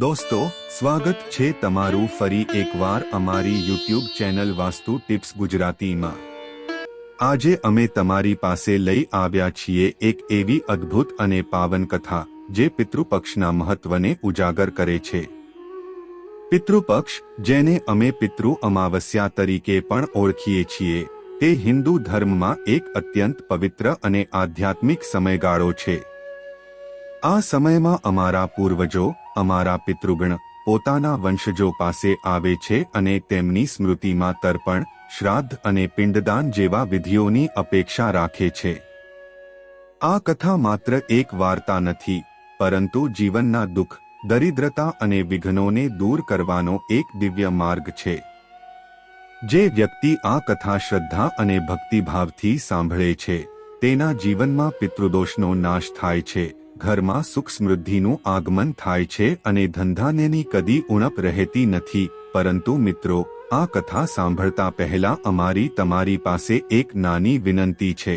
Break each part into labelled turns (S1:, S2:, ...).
S1: દોસ્તો, સ્વાગત છે તમારું ફરી એકવાર અમારી યુટ્યુબ ચેનલ વાસ્તુ ટિપ્સ ગુજરાતીમાં. આજે અમે તમારી પાસે લઈ આવ્યા છીએ એક એવી અદ્ભુત અને પાવન કથા, જે પિતૃપક્ષના મહત્વને ઉજાગર કરે છે. પિતૃપક્ષ, જેને અમે પિતૃ અમાવસ્યા તરીકે પણ ઓળખીએ છીએ, તે હિન્દુ ધર્મમાં એક અત્યંત પવિત્ર અને આધ્યાત્મિક સમયગાળો છે. આ સમયમાં અમારા પૂર્વજો અમારા પિતૃગણ પોતાના વંશજો પાસે આવે છે અને તેમની સ્મૃતિમાં તર્પણ, શ્રાદ્ધ અને પિંડદાન જેવા વિધિઓની અપેક્ષા રાખે છે. આ કથા માત્ર એક વાર્તા નથી, પરંતુ જીવનના દુઃખ, દરિદ્રતા અને વિઘ્નોને દૂર કરવાનો એક દિવ્ય માર્ગ છે. જે વ્યક્તિ આ કથા શ્રદ્ધા અને ભક્તિભાવથી સાંભળે છે, તેના જીવનમાં પિતૃદોષનો નાશ થાય છે. ઘરમાં સુખ સમૃદ્ધિનું આગમન થાય છે અને ધંધાનેની કદી ઉણપ રહેતી નથી. પરંતુ મિત્રો, આ કથા સાંભળતા પહેલા અમારી તમારી પાસે એક નાની વિનંતી છે.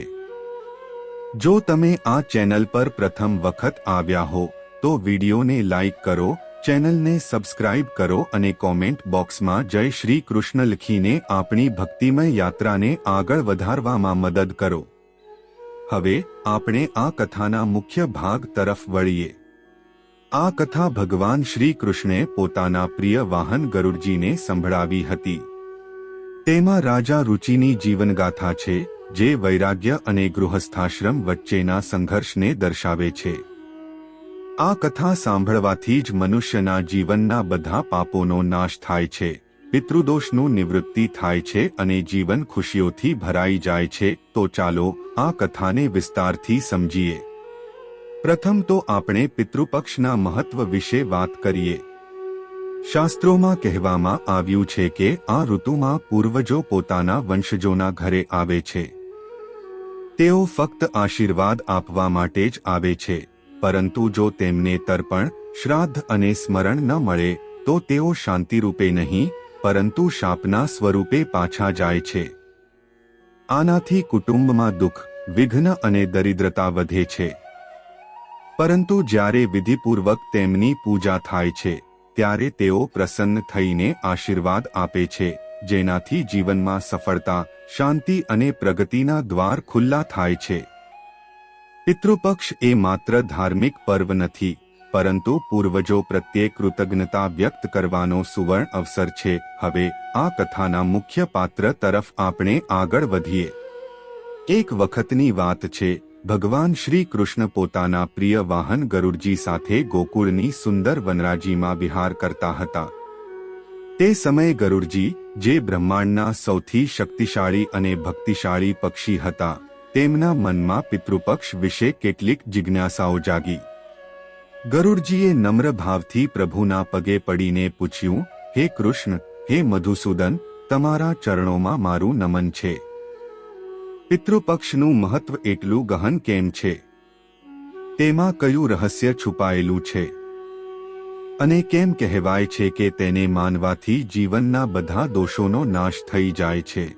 S1: જો તમે આ ચેનલ પર પ્રથમ વખત આવ્યા હો, તો વિડીયોને લાઇક કરો, ચેનલને સબસ્ક્રાઇબ કરો અને કોમેન્ટ બોક્સમાં જય શ્રી કૃષ્ણ લખીને આપણી ભક્તિમય યાત્રાને આગળ વધારવામાં મદદ કરો. હવે આપણે આ કથાના મુખ્ય ભાગ તરફ વળીએ. આ કથા ભગવાન શ્રી કૃષ્ણે પોતાના પ્રિય વાહન ગરુડજીને સંભળાવી હતી. તેમાં રાજા રુચિની જીવનગાથા છે, જે વૈરાગ્ય અને ગૃહસ્થાશ્રમ વચ્ચેના સંઘર્ષને દર્શાવે છે. આ કથા સાંભળવાથી જ મનુષ્યના જીવનના બધા પાપોનો નાશ થાય છે. પિતૃદોષનું નિવૃત્તિ થાય છે અને જીવન ખુશીઓથી ભરાઈ જાય છે, તો ચાલો આ કથાને વિસ્તારથી સમજીએ. પ્રથમ તો આપણે પિતૃપક્ષના મહત્વ વિશે વાત કરીએ. શાસ્ત્રોમાં કહેવામાં આવ્યું છે કે આ ઋતુમાં પૂર્વજો પોતાના વંશજોના ઘરે આવે છે. તેઓ ફક્ત આશીર્વાદ આપવા માટે જ આવે છે, પરંતુ જો તેમને તર્પણ, શ્રાદ્ધ અને સ્મરણ ન મળે, તો તેઓ શાંતિરૂપે નહીં પરંતુ શાપના સ્વરૂપે પાછા જાય છે. આનાથી કુટુંબમાં દુઃખ, વિઘ્ન અને દરિદ્રતા વધે છે. પરંતુ જ્યારે વિધિપૂર્વક તેમની પૂજા થાય છે, ત્યારે તેઓ પ્રસન્ન થઈને આશીર્વાદ આપે છે, જેનાથી જીવનમાં સફળતા, શાંતિ અને પ્રગતિના દ્વાર ખુલ્લા થાય છે. પિતૃપક્ષ એ માત્ર ધાર્મિક પર્વ નથી પરંતુ પૂર્વજો પ્રત્યે કૃતજ્ઞતા વ્યક્ત કરવાનો સુવર્ણ અવસર છે. હવે, આ કથાના મુખ્ય પાત્ર તરફ આપણે આગળ વધીએ. એક વખતની વાત છે, ભગવાન શ્રી કૃષ્ણ પોતાના પ્રિય વાહન ગરુડજી સાથે ગોકુળની સુંદર વનરાજીમાં વિહાર કરતા હતા. તે સમયે ગરુડજી, જે બ્રહ્માંડના સૌથી શક્તિશાળી અને ભક્તિશાળી પક્ષી હતા, તેમના મનમાં પિતૃપક્ષ વિશે કેટલીક જિજ્ઞાસાઓ જાગી. ગરુડજીએ નમ્ર ભાવથી પ્રભુના પગે પડીને પૂછ્યું, હે કૃષ્ણ, હે મધુસૂદન, તમારા ચરણોમાં મારું નમન છે. પિતૃપક્ષનું મહત્વ એટલું ગહન કેમ છે? તેમાં કયું રહસ્ય છુપાયેલું છે? અને કેમ કહેવાય છે કે તેને માનવાથી જીવનના બધા દોષોનો નાશ થઈ જાય છે?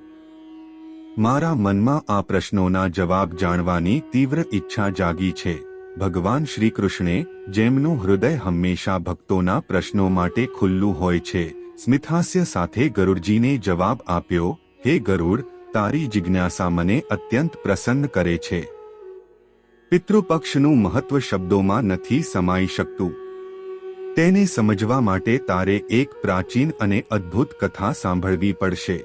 S1: મારા મનમાં આ પ્રશ્નોના જવાબ જાણવાની તીવ્ર ઈચ્છા જાગી છે. ભગવાન શ્રી કૃષ્ણે જેમનું હૃદય હંમેશા ભક્તોના પ્રશ્નો માટે ખુલ્લું હોય છે સ્મિતહાસ્ય સાથે ગરુડજીને જવાબ આપ્યો, હે ગરુડ, તારી જિજ્ઞાસા મને અત્યંત પ્રસન્ન કરે છે. પિતૃપક્ષનું મહત્વ શબ્દોમાં નથી સમાઈ શકતું. તેને સમજવા માટે તારે એક પ્રાચીન અને અદ્ભુત કથા સાંભળવી પડશે.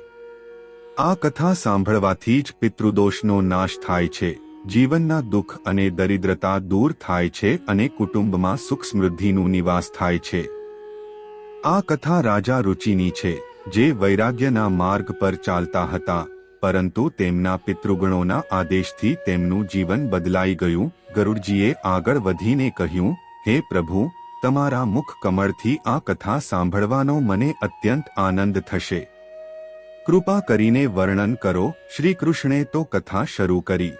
S1: આ કથા સાંભળવાથી જ પિતૃદોષનો નાશ થાય છે. જીવનના દુઃખ અને દરિદ્રતા દૂર થાય છે અને કુટુંબમાં સુખ સમૃદ્ધિનું નિવાસ થાય છે. આ કથા રાજા રુચિની છે, જે વૈરાગ્યના માર્ગ પર ચાલતા હતા, પરંતુ તેમના પિતૃગણોના આદેશથી તેમનું જીવન બદલાઈ ગયું. ગરુડજીએ આગળ વધીને કહ્યું, હે પ્રભુ, તમારા મુખ કમળથી આ કથા સાંભળવાનો મને અત્યંત આનંદ થશે. કૃપા કરીને વર્ણન કરો. શ્રીકૃષ્ણે તો કથા શરૂ કરી.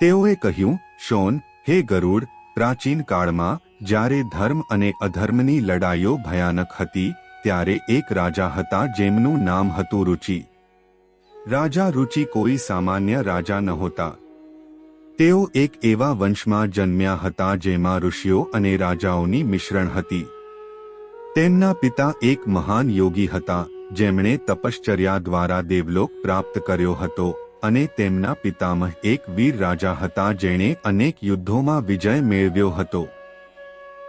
S1: તેઓએ કહ્યું, શોન, હે ગરુડ, પ્રાચીન કાળમાં જ્યારે ધર્મ અને અધર્મની લડાઈઓ ભયાનક હતી, ત્યારે એક રાજા હતા જેમનું નામ હતું રુચિ. રાજા રુચિ કોઈ સામાન્ય રાજા નહોતા. તેઓ એક એવા વંશમાં જન્મ્યા હતા જેમાં ઋષિઓ અને રાજાઓની મિશ્રણ હતી. તેમના પિતા એક મહાન યોગી હતા, જેમણે તપશ્ચર્યા દ્વારા દેવલોક પ્રાપ્ત કર્યો હતો. અને તેમના પિતામહ એક વીર રાજા હતા જેણે અનેક યુદ્ધોમાં વિજય મેળવ્યો હતો.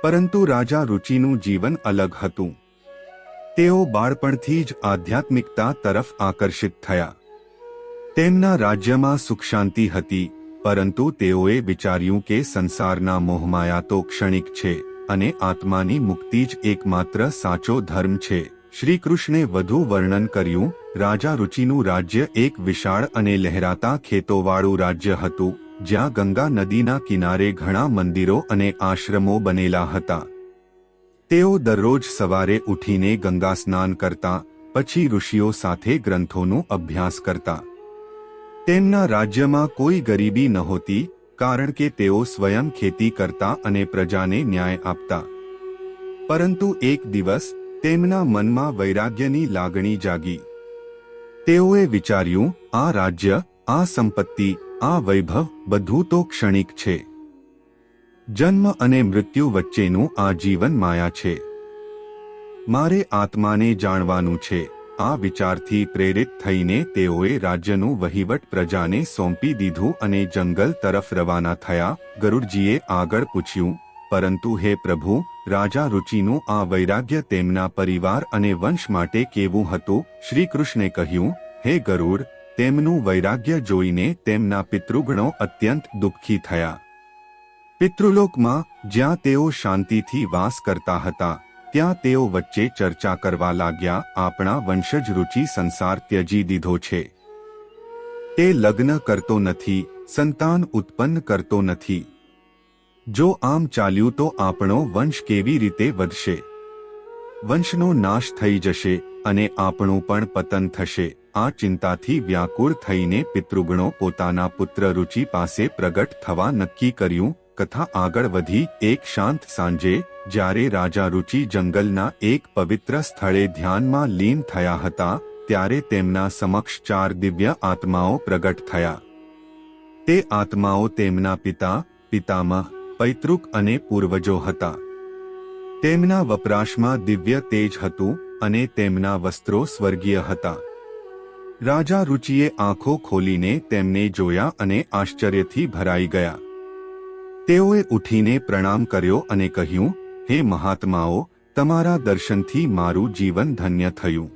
S1: પરંતુ રાજા રુચિનું જીવન અલગ હતું. તેઓ બાળપણથી જ આધ્યાત્મિકતા તરફ આકર્ષિત થયા. તેમના રાજ્યમાં સુખ શાંતિ હતી, પરંતુ તેઓએ વિચાર્યું કે સંસારના મોહમાયા તો ક્ષણિક છે અને આત્માની મુક્તિ જ એકમાત્ર સાચો ધર્મ છે. શ્રીકૃષ્ણે વધુ વર્ણન કર્યું રાજા રુચિનું રાજ્ય એક વિશાળ અને લહેરાતા ખેતોવાળું રાજ્ય હતું, જ્યાં ગંગા નદીના કિનારે ઘણા મંદિરો અને આશ્રમો બનેલા હતા. તેઓ દરરોજ સવારે ઉઠીને ગંગા સ્નાન કરતા, પછી ઋષિઓ સાથે ગ્રંથોનો અભ્યાસ કરતા. તેમના રાજ્યમાં કોઈ ગરીબી નહોતી, કારણ કે તેઓ સ્વયં ખેતી કરતા અને પ્રજાને ન્યાય આપતા. પરંતુ એક દિવસ, તેમના મનમાં વૈરાગ્યની લાગણી જાગી. તેઓએ વિચાર્યું, આ રાજ્ય, આ સંપત્તિ, આ વૈભવ બધું તો ક્ષણિક છે. જન્મ અને મૃત્યુ વચ્ચેનું આ જીવન માયા છે. મારે આત્માને જાણવાનું છે. આ વિચારથી પ્રેરિત થઈને તેઓએ રાજ્યનું વહીવટ પ્રજાને સોંપી દીધું અને જંગલ તરફ રવાના થયા, ગરુડજીએ આગળ પૂછ્યું પરંતુ હે પ્રભુ, રાજા રુચિનું આ વૈરાગ્ય તેમના પરિવાર અને વંશ માટે કેવું હતું? શ્રી કૃષ્ણે કહ્યું, હે ગરુડ, તેમનું વૈરાગ્ય જોઈને તેમના પિતૃગણો અત્યંત દુઃખી થયા. પિતૃલોકમાં જ્યાં તેઓ શાંતિથી વાસ કરતા હતા, ત્યાં તેઓ વચ્ચે ચર્ચા કરવા લાગ્યા, આપણા વંશજ રુચિ સંસાર ત્યજી દીધો છે. તે લગ્ન કરતો નથી, સંતાન ઉત્પન્ન કરતો નથી. જો આમ ચાલ્યું તો આપણો વંશ કેવી રીતે વધશે? વંશનો નાશ થઈ જશે અને આપણું પણ પતન થશે. આ ચિંતાથી વ્યાકુળ થઈને પિતૃગણો પોતાના પુત્ર રુચિ પાસે પ્રગટ થવા નક્કી કર્યું. કથા આગળ વધી. એક શાંત સાંજે, જ્યારે રાજા રુચિ જંગલના એક પવિત્ર સ્થળે ધ્યાનમાં લીન થયા હતા, ત્યારે તેમના સમક્ષ ચાર દિવ્ય આત્માઓ પ્રગટ થયા. તે આત્માઓ તેમના પિતા, પિતામહ પૈતૃક અને પૂર્વજો હતા. તેમના વપરાશમાં દિવ્ય તેજ હતું અને તેમના વસ્ત્રો સ્વર્ગીય હતા. રાજા રુચિએ આંખો ખોલીને તેમને જોયા અને આશ્ચર્યથી ભરાઈ ગયા. તેઓએ ઉઠીને પ્રણામ કર્યો અને કહ્યું, હે મહાત્માઓ, તમારા દર્શનથી મારું જીવન ધન્ય થયું.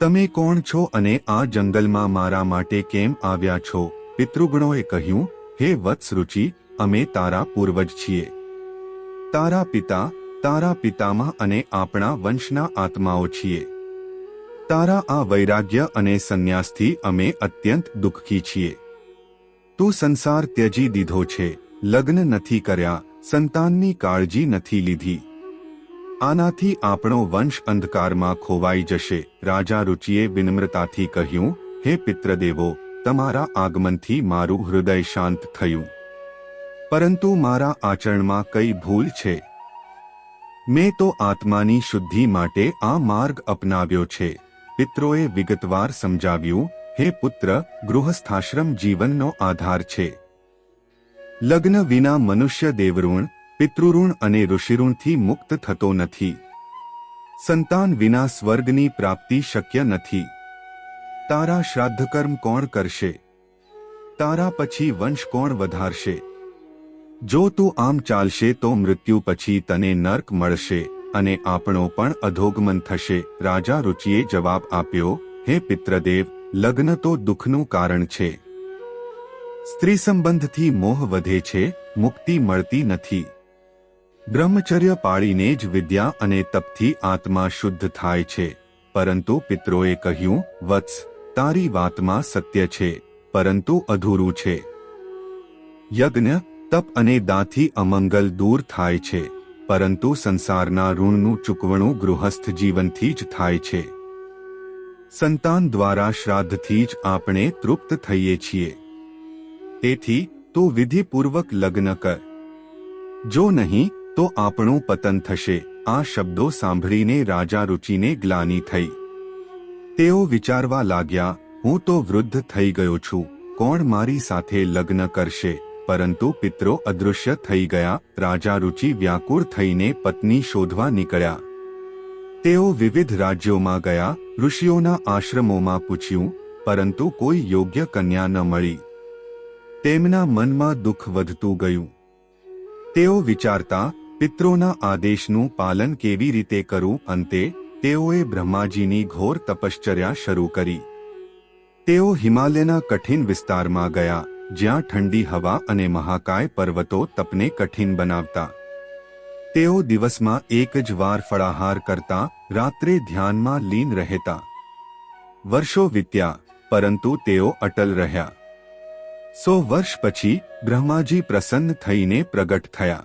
S1: તમે કોણ છો અને આ જંગલમાં મારા માટે કેમ આવ્યા છો? પિતૃગણોએ કહ્યું, હે વત્સરુચિ અમે તારા પૂર્વજ છીએ. તારા પિતા, તારા પિતામાં અને આપણા વંશના આત્માઓ છીએ. તારા આ વૈરાગ્ય અને સંન્યાસથી અમે અત્યંત દુઃખી છીએ. તું સંસાર ત્યજી દીધો છે, લગ્ન નથી કર્યા, સંતાનની કાળજી નથી લીધી. આનાથી આપણો વંશ અંધકારમાં ખોવાઈ જશે, રાજા રુચિએ વિનમ્રતાથી કહ્યું, હે પિત્રદેવો તમારા આગમનથી મારું હૃદય શાંત થયું. પરંતુ મારા આચરણમાં કઈ ભૂલ છે? મેં તો આત્માની શુદ્ધિ માટે આ માર્ગ અપનાવ્યો છે. પિત્રોએ વિગતવાર સમજાવ્યું, હે પુત્ર, ગૃહસ્થાશ્રમ જીવનનો આધાર છે. લગ્ન વિના મનુષ્ય દેવઋણ, પિતૃઋણ અને ઋષિઋણથી મુક્ત થતો નથી. સંતાન વિના સ્વર્ગની પ્રાપ્તિ શક્ય નથી. તારા શ્રાદ્ધકર્મ કોણ કરશે? તારા પછી વંશ કોણ વધારશે? જો તું આમ ચાલશે તો મૃત્યુ પછી તને નર્ક મળશે અને આપણો પણ અધોગમન થશે. રાજા રુચિએ જવાબ આપ્યો, હે પિત્રદેવ, લગ્ન તો દુઃખનું કારણ છે. સ્ત્રી સંબંધથી મોહ વધે છે, મુક્તિ મળતી નથી. બ્રહ્મચર્ય પાળીને જ વિદ્યા અને તપથી આત્મા શુદ્ધ થાય છે. પરંતુ પિત્રોએ કહ્યું, વત્સ, તારી વાતમાં સત્ય છે, પરંતુ અધૂરું છે. યજ્ઞ તપ અને દાથી અમંગલ દૂર થાય છે, પરંતુ સંસારના ઋણનું ચૂકવણું ગૃહસ્થ જીવનથી જ થાય છે. સંતાન દ્વારા શ્રાદ્ધથી જ આપણે તૃપ્ત થઈએ છીએ. તેથી, તો વિધિપૂર્વક લગ્ન કર. જો નહીં, તો આપણું પતન થશે, આ શબ્દો સાંભળીને રાજા રુચિને ગ્લાની થઈ. તેઓ વિચારવા લાગ્યા, હું તો વૃદ્ધ થઈ ગયો છું, કોણ મારી સાથે લગ્ન કરશે? પરંતુ પિત્રો અદૃશ્ય થઈ ગયા, રાજા રુચિ વ્યાકુળ થઈને પત્ની શોધવા નીકળ્યા. તેઓ વિવિધ રાજ્યોમાં ગયા, ઋષિઓના આશ્રમોમાં પૂછ્યું, પરંતુ કોઈ યોગ્ય કન્યા ન મળી. તેમના મનમાં દુઃખ વધતું ગયું. તેઓ વિચારતા, પિત્રોના આદેશનું પાલન કેવી રીતે કરવું અંતે, તેઓએ બ્રહ્માજીની ઘોર તપશ્ચર્યા શરૂ કરી. તેઓ હિમાલયના કઠિન વિસ્તારમાં ગયા. જ્યાં ઠંડી હવા અને મહાકાય પર્વતો તપને કઠિન બનાવતા. તેઓ દિવસમાં એક જ વાર ફળાહાર કરતા, રાત્રે ધ્યાનમાં લીન રહેતા. વર્ષો વીત્યા, પરંતુ તેઓ અટલ રહ્યા. સો વર્ષ પછી બ્રહ્માજી પ્રસન્ન થઈને પ્રગટ થયા.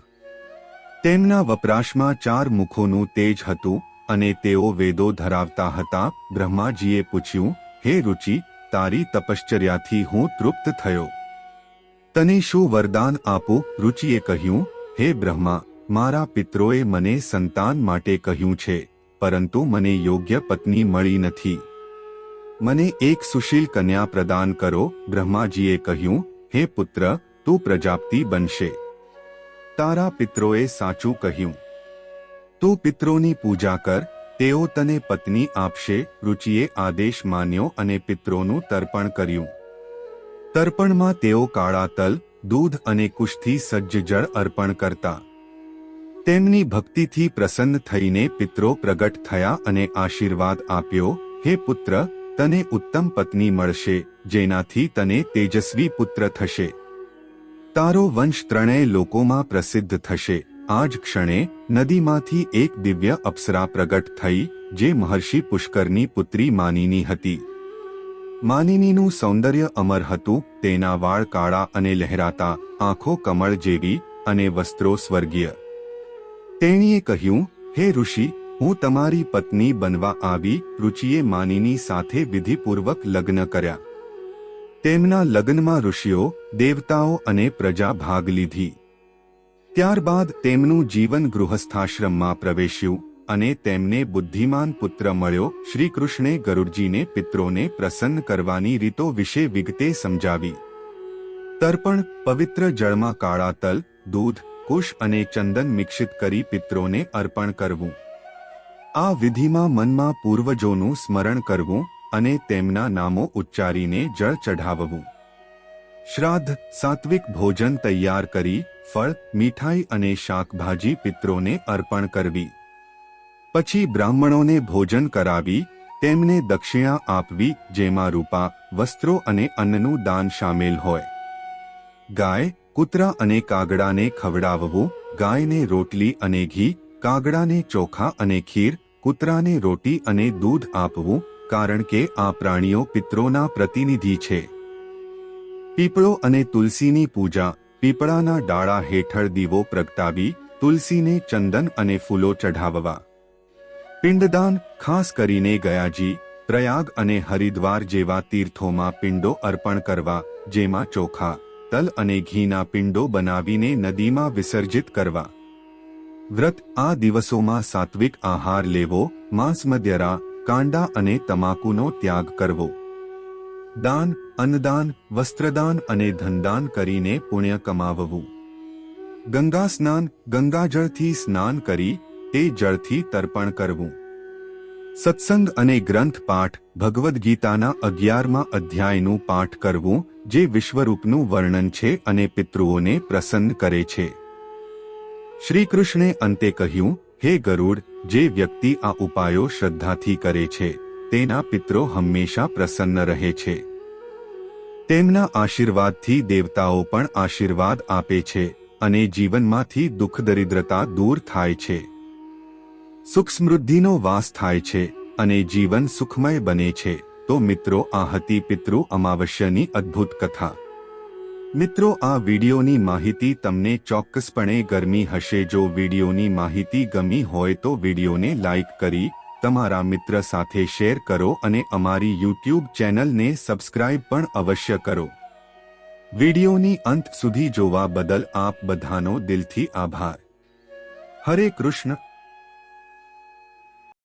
S1: તેમના વપરાશમાં ચાર મુખોનું તેજ હતું અને તેઓ વેદો ધરાવતા હતા. બ્રહ્માજીએ પૂછ્યું, હે રુચિ, તારી તપશ્ચર્યાથી હું તૃપ્ત થયો. તને શું વરદાન આપો? રુચિએ કહ્યું, હે બ્રહ્મા, મારા પિત્રોએ મને સંતાન માટે કહ્યું છે, પરંતુ મને યોગ્ય પત્ની મળી નથી. મને એક સુશીલ કન્યા પ્રદાન કરો. બ્રહ્માજીએ કહ્યું, હે પુત્ર, તું પ્રજાપતિ બનશે. તારા પિત્રોએ સાચું કહ્યું, તું પિત્રોની પૂજા કર, તેઓ તને પત્ની આપશે. રુચિએ આદેશ માન્યો અને પિત્રોનું તર્પણ કર્યું. તર્પણમાં તેઓ કાળા તલ, દૂધ અને કુશથી સજ્જ જળ અર્પણ કરતા. તેમની ભક્તિથી પ્રસન્ન થઈને પિત્રો પ્રગટ થયા અને આશીર્વાદ આપ્યો, હે પુત્ર, તને ઉત્તમ પત્ની મળશે, જેનાથી તને તેજસ્વી પુત્ર થશે. તારો વંશ ત્રણેય લોકોમાં પ્રસિદ્ધ થશે. આ જ ક્ષણે નદીમાંથી એક દિવ્ય અપ્સરા પ્રગટ થઈ, જે મહર્ષિ પુષ્કરની પુત્રી માનીની હતી. માનિનીનું સૌંદર્ય અમર હતું, તેના વાળ કાળા અને લહેરાતા, આંખો કમળ જેવી અને વસ્ત્રો સ્વર્ગીય. તેણીએ કહ્યું, હે ઋષિ, હું તમારી પત્ની બનવા આવી રુચિએ માનિની સાથે વિધિપૂર્વક લગ્ન કર્યા. તેમના લગ્નમાં ઋષિઓ, દેવતાઓ અને પ્રજા ભાગ લીધી. ત્યારબાદ તેમનું જીવન ગૃહસ્થાશ્રમમાં પ્રવેશ્યું. અને તેમને બુદ્ધિમાન પુત્ર મળ્યો. શ્રી કૃષ્ણે ગરુડજીને પિત્રોને પ્રસન્ન કરવાની રીતો વિશે વિગતે સમજાવી. તર્પણ, પવિત્ર જળમાં કાળા તલ, દૂધ, કુશ અને ચંદન મિક્ષિત કરી પિત્રોને અર્પણ કરવું. આ વિધિમાં મનમાં પૂર્વજોનું સ્મરણ કરવું અને તેમના નામો ઉચ્ચારીને જળ ચઢાવવું. શ્રાદ્ધ, સાત્વિક ભોજન તૈયાર કરી, ફળ, મીઠાઈ અને શાકભાજી પિત્રોને અર્પણ કરવી. પછી બ્રાહ્મણોને ભોજન કરાવી, તેમને દક્ષિણા આપવી, જેમાં રૂપા, વસ્ત્રો અને અન્નનું દાન સામેલ હોય. ગાય, કૂતરા અને કાગડાને ખવડાવવું, ગાયને રોટલી અને ઘી, કાગડાને ચોખા અને ખીર, કૂતરાને રોટી અને દૂધ આપવું, કારણ કે આ પ્રાણીઓ પિત્રોના પ્રતિનિધિ છે. પીપળો અને તુલસીની પૂજા, પીપળાના ડાળા હેઠળ દીવો પ્રગટાવી, તુલસીને ચંદન અને ફૂલો ચઢાવવા. પિંડદાન, ખાસ કરીને ગયાજી, પ્રયાગ અને હરિદ્વાર જેવા તીર્થોમાં પિંડો અર્પણ કરવા, જેમાં ચોખા, તલ અને ઘીના પિંડો બનાવીને નદીમાં વિસર્જિત કરવા. વ્રત આ દિવસોમાં સાત્વિક આહાર લેવો, માંસ મદ્યરા કાંડા અને તમાકુનો ત્યાગ કરવો. દાન, અન્નદાન, વસ્ત્રદાન અને ધનદાન કરીને પુણ્ય કમાવવું. ગંગા સ્નાન, ગંગાજળથી સ્નાન કરી તે જળથી તર્પણ કરવું. સત્સંગ અને ગ્રંથ પાઠ ભગવદ્ ગીતાના અગિયારમાં અધ્યાયનું પાઠ કરવું, જે વિશ્વરૂપનું વર્ણન છે અને પિતૃઓને પ્રસન્ન કરે છે. શ્રીકૃષ્ણે અંતે કહ્યું, હે ગરુડ, જે વ્યક્તિ આ ઉપાયો શ્રદ્ધાથી કરે છે, તેના પિત્રો હંમેશા પ્રસન્ન રહે છે. તેમના આશીર્વાદથી દેવતાઓ પણ આશીર્વાદ આપે છે અને જીવનમાંથી દુઃખ દરિદ્રતા દૂર થાય છે. સુખ સમૃદ્ધિનો વાસ થાય છે અને જીવન સુખમય બને છે. તો મિત્રો, આ હતી પિતૃ અમાવસ્યાની અદ્ભુત કથા. મિત્રો, આ વિડીયોની માહિતી તમને ચોક્કસપણે ગરમી હશે. જો વિડીયોની માહિતી ગમી હોય તો વિડીયોને લાઇક કરી, તમારા મિત્ર સાથે શેર કરો અને અમારી યુટ્યુબ ચેનલને સબસ્ક્રાઇબ પણ અવશ્ય કરો. વિડીયોની અંત સુધી જોવા બદલ આપ બધાનો દિલથી આભાર. હરે કૃષ્ણ.